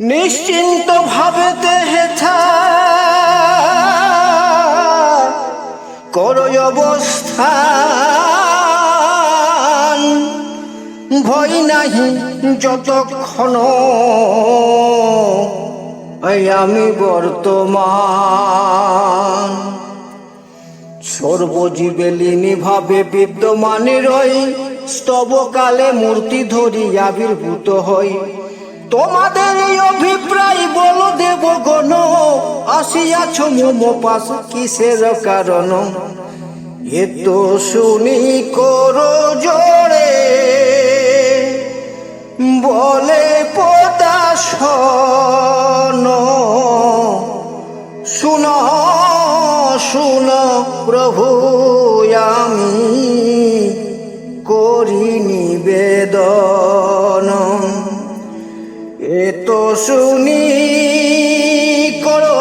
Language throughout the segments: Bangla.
নিশ্চিন্ত ভাবে হেথা করো অবস্থান। ভয় নাহি যতক্ষণ আমি বর্তমান। সর্বজীবেলিনী ভাবে বিদ্যমানে রই, স্তবকালে মূর্তি ধরি আবির্ভূত হই। তোমাদের এই অভিপ্রায় বল দেব গণ। আসিয়াছ পাশ কিসের কারণ? এ তো শুনি করো জোরে। বলে পদাসন শুনো শুনো প্রভু, আমি করি শুনি করো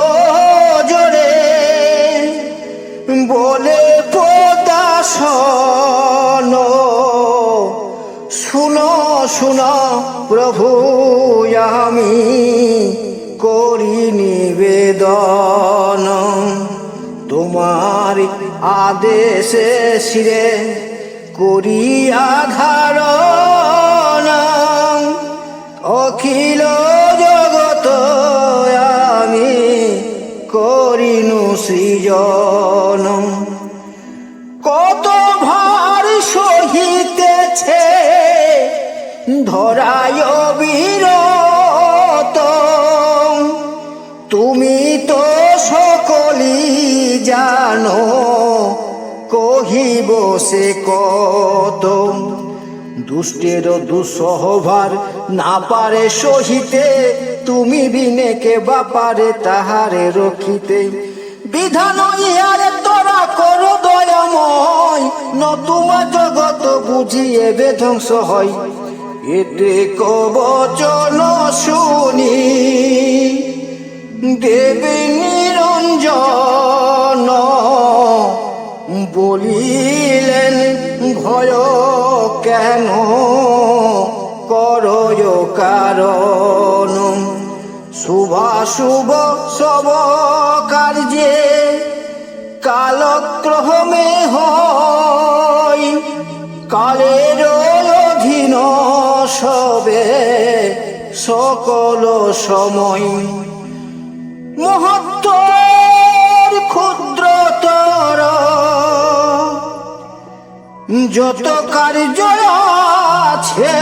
জোরে, বলে পদাসন শুনো। শুনো প্রভু, আমি করি নিবেদন। তোমার আদেশে শিরে করি আধারণ সৃজন কত ভার সহিতেছে, ধরায় বিরত তুমি তো সকলি জানো, কহিব সে কত। দুষ্টের দুঃসহভার না পারে সহিতে, তুমি বিনে কে বাপারে তাহারে রখিতে বিধান ইহারে তোরা করো দয়াময়। নতুমা জগত বুঝিয়ে বেধ্বংস হয়। এতে কবচন শুনি। দেবী নিরঞ্জন। বলিলেন, ভয় কেন? করয় কারণ। শুভাশুভ সব কার্যে কালক্রমে হয়, কালের অধীন সবে সকল সময়। মহত্তর ক্ষুদ্রতর যত কার্য আছে,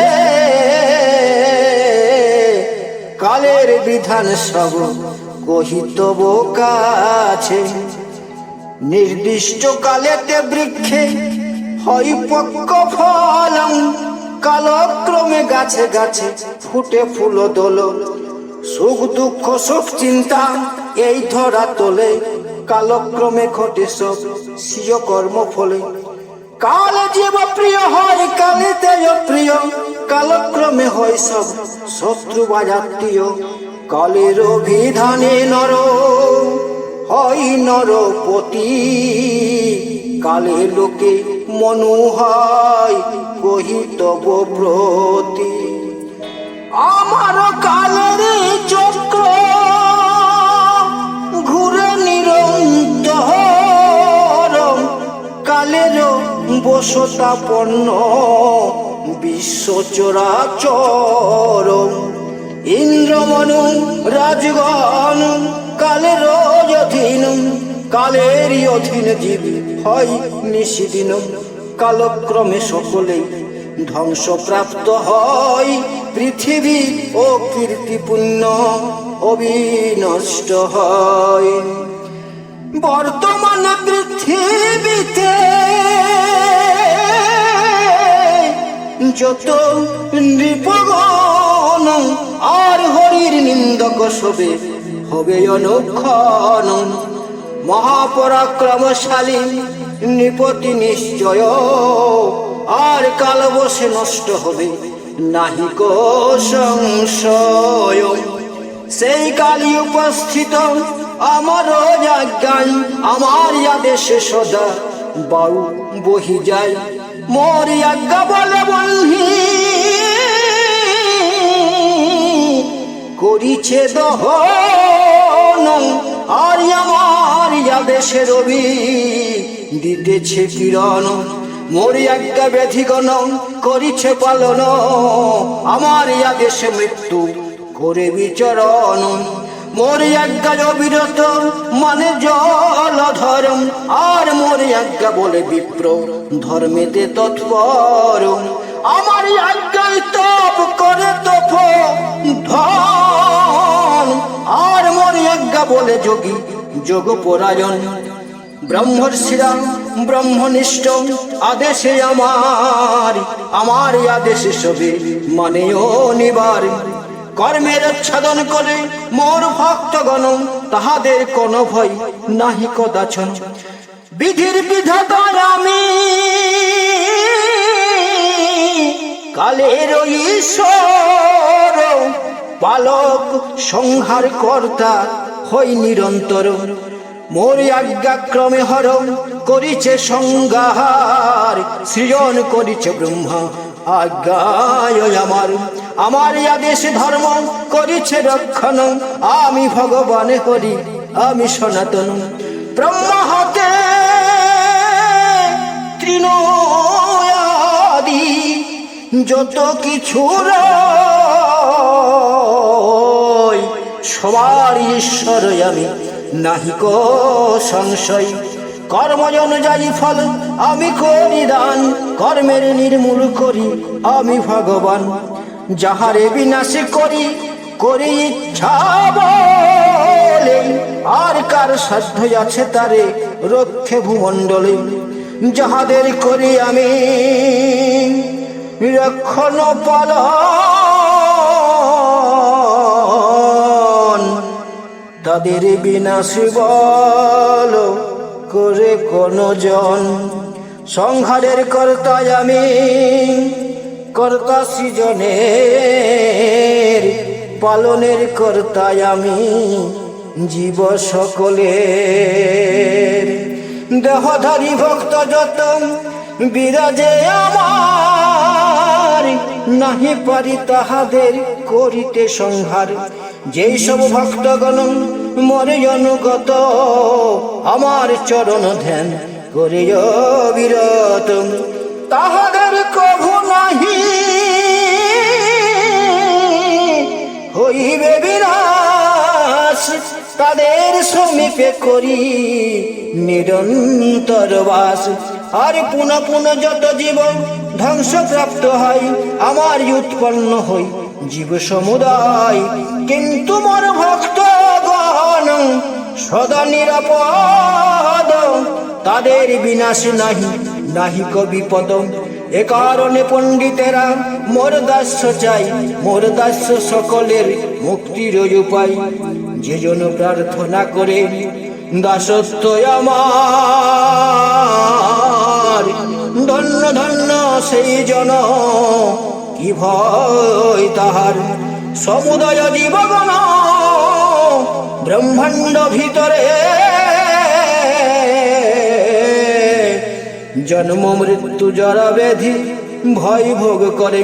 কালের বিধান সব কহিতব কাছে নির্দিষ্ট কালেতে বৃক্ষে হয় পক্ক কালক্রমে গাছে গাছে ফুটে ফুল দোল। সুখ দুঃখ সুখ চিন্তা এই ধরা তোলে, কালক্রমে ঘটে সব সিয় কর্ম ফলে। কাল জীব প্রিয় হয় কালিতে প্রিয়, কালক্রমে হয় সব শত্রু বাজাত্মীয় কালের অভিধানে নর, হয় নরপতি কালে লোকে মনু হয় কহিতব প্রতি। আমার কালের চক্র ঘুরে নিরন্তর, কালের বসতাপন্ন বিশ্ব চরাচর ইন্দ্রমনু, রাজগণ, কালের অধীন কালেরই অধীন জীব হয় নিশিদিন। কালক্রমে সকলেই ধ্বংসপ্রাপ্ত হয়, পৃথিবী ও কীর্তিপূর্ণ, অবিনষ্ট হয়। বর্তমানে পৃথিবীতে যত নৃপগণ আর হরির নিন্দক সবে হবে অনুক্ষণ। মহাপরাক্রমশালী, নৃপতি নিশ্চয়, আর কাল বসে নষ্ট হবে নাহিক সংশয়। সেই কালী উপস্থিত, আমার আজ্ঞায় আমার আদেশে সদা বায়ু বহি যায়। মোর আজ্ঞা বলে বন্ধি করিছে দহন। আর আমার দেশে রবি দিতেছে কিরণ। মোর আজ্ঞা ব্যধিগণ করিছে পালন। আমার ইয়া দেশে মৃত্যু করে বিচরণ। মোর আজ্ঞা অবিরত মানে জল ধর্ম। আর মোর আজ্ঞা বলে বিপ্র ধর্মেতে তৎপর। আমার আজ্ঞায় তপ করে তপ ধন বলে যোগী, যোগ পরায়ণ। ব্রহ্মর্ষিরা ব্রহ্মনিষ্ঠ, আদেশে আমার আমার আদেশে সবে মানেও নিবার। কর্মের আচ্ছাদন করে মোর ভক্তগণ, তাহাদের কোনো ভয় নাহি কদাচন। বিধির বিধাতার আমি, কালের ঈশ্বর পালক সংহার কর্তা হই নিরন্তর। মোর আজ্ঞাক্রমে হরণ করিছে সংহার সৃজন করিছে ব্রহ্মা আজ্ঞায় আমার। আমার আদেশ ধর্ম করিছে রক্ষণ আমি ভগবান হরি আমি সনাতন। ব্রহ্মা হতে তৃণয়াদি যত কিছু রয়, সবার ঈশ্বর আমি। নাহিক সংশয়। কর্মজ অনুযায়ী ফল, আমি করি দান কর্মের নির্মূল করি, আমি ভগবান। যাহারে বিনাশ করি করি ইচ্ছা বলে। আর কার সাধ্য আছে তারে রক্ষে ভূমণ্ডলে। যাহাদের করি আমি রক্ষণ পালন তাদের বিনাশ বল করে কোন জন? সংহারের কর্তায় আমি, কর্তা সৃজনের, পালনের কর্তায় আমি, জীব সকলের। দেহধারী ভক্ত যত বিরাজে আমার নাহি পারি তাহাদের করিতে সংহার। যেই সব ভক্তগণ মরে অনুগত, আমার চরণ ধ্যান করে বিরত। তাহাদের কভু নাহি, হইবে বিনাশ। তাদের সমীপে করি নিরন্তর বাস। আর পুনঃ পুনঃ যত জীব ধ্বংসপ্রাপ্ত হয়, আমার উৎপন্ন হই জীব সমুদায়। কিন্তু মোর ভক্তগণ সদা নিরাপদ, তাদের বিনাশ নাহি নাহি বিপদ এ কারণে পণ্ডিতেরা মোর দাস্য চাই, মোর দাস্য সকলের মুক্তির উপায়। যে জন প্রার্থনা করে দাসত্ব আমার। ধন্য ধন্য সেই জন। কি ভয় তাহার সমুদয় জীবগণ। ব্রহ্মাণ্ড ভিতরে জন্ম, মৃত্যু যারা ব্যাধি ভয় ভোগ করে।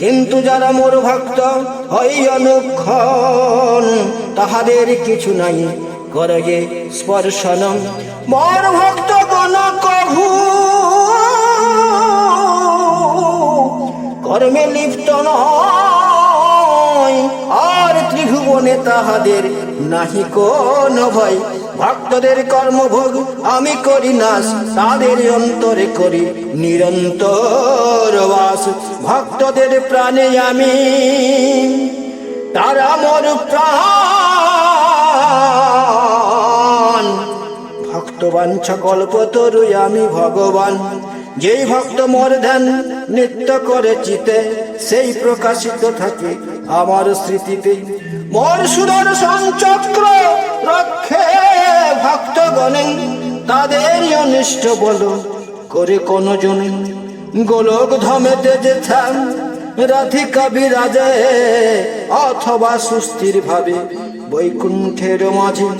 কিন্তু যারা মোর ভক্ত হয় অনুক্ষণ তাহাদের কিছু নাই, করে যে স্পর্শন মোর ভক্ত গণ কভু কর্মে লিপ্ত নয়, আর ত্রিভুবনে তাহাদের নাহি কোন ভয়। ভক্তদের কর্মভোগ আমি করি নাশ, তাদের অন্তরে করি নিরন্তর বাস। ভক্তদের প্রাণে আমি, তারা মোর প্রাণ। ভক্তবান ভক্তবাঞ্ছা কল্পতরু আমি ভগবান। যেই ভক্ত মোর ধ্যান নিত্য করে চিতে, সেই প্রকাশিত থাকে আমার স্মৃতিতে। মোর সুদর্শন চক্র রক্ষে ভক্তগণে, তাদের অনিষ্ট বলো করে কোন জনে গোলক ধমেতে যে থাম রাধিকা বিরাজে অথবা সুস্থির ভাবে বৈকুণ্ঠের মাঝে।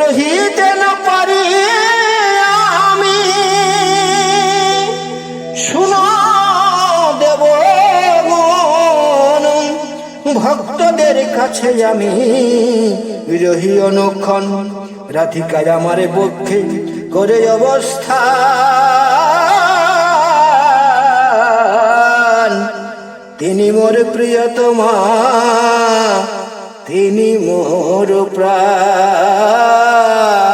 রহিতে না পারি আমি। শুনো দেব ভক্তদের কাছে আমি রহি অনুক্ষণ। রাধিকার আমার পক্ষে করে অবস্থা। তিনি মোর প্রিয়তমা, তিনি মোর প্রাণ।